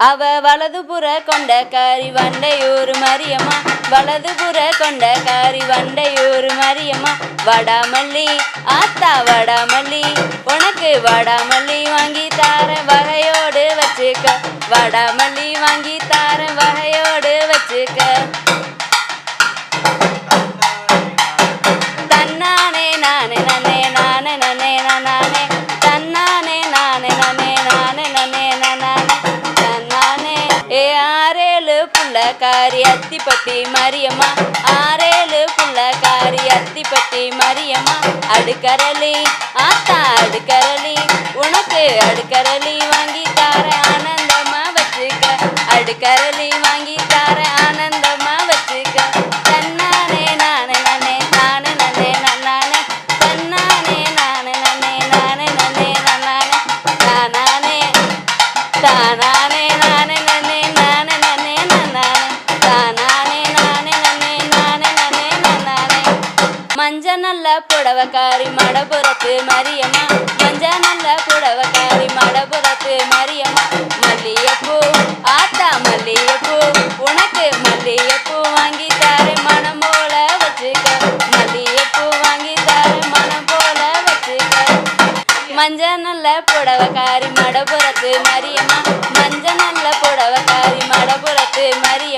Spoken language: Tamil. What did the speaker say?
அவ வலதுபுற கொண்ட காரி வண்டையூர் மரியம்மா வலதுபுற கொண்ட காரி வண்டையூர் மரியம்மா வடாமல்லி ஆத்தா வடாமல்லி உனக்கு வடாமல்லி வாங்கி தார வகையோடு வச்சுக்க வடாமல்லி வாங்கி தார வகையோடு வச்சுக்க. தன்னானே நானே நானே புள்ளக்காரி அத்திப்பட்டி மரியம்மா. ஆறேழு புள்ளக்காரி அத்திப்பட்டி மரியம்மா. அடுக்கரளி ஆத்தா அடுக்கரளி உனக்கு அடுக்கரளி வாங்கி தார ஆனந்தமா வச்சுக்க. அடுக்கரளி வாங்கி தார ஆனந்தமா வச்சுக்க. தன்னானே நானே நானே நானே நானே நானே தன்னானே நானே நானே நானே நானே நானே தானானே தானானே மஞ்ச நல்ல புடவக்காரி மடபுரத்து மரியம்மா. மஞ்ச நல்ல புடவக்காரி மடபுரத்து மரியம்மா. மல்லிகைப்பூ ஆத்தா மல்லிகைப்பூ உனக்கு மல்லிகைப்பூ வாங்கி தாரு மனம் போல வச்சுக்க. மல்லிகைப்பூ வாங்கி தாரு மனம் போல வச்சுக்க. மஞ்ச நல்ல புடவக்காரி மடபுரத்து மரியம்மா. மஞ்ச நல்ல புடவக்காரி மடபுரத்து மரியம்மா.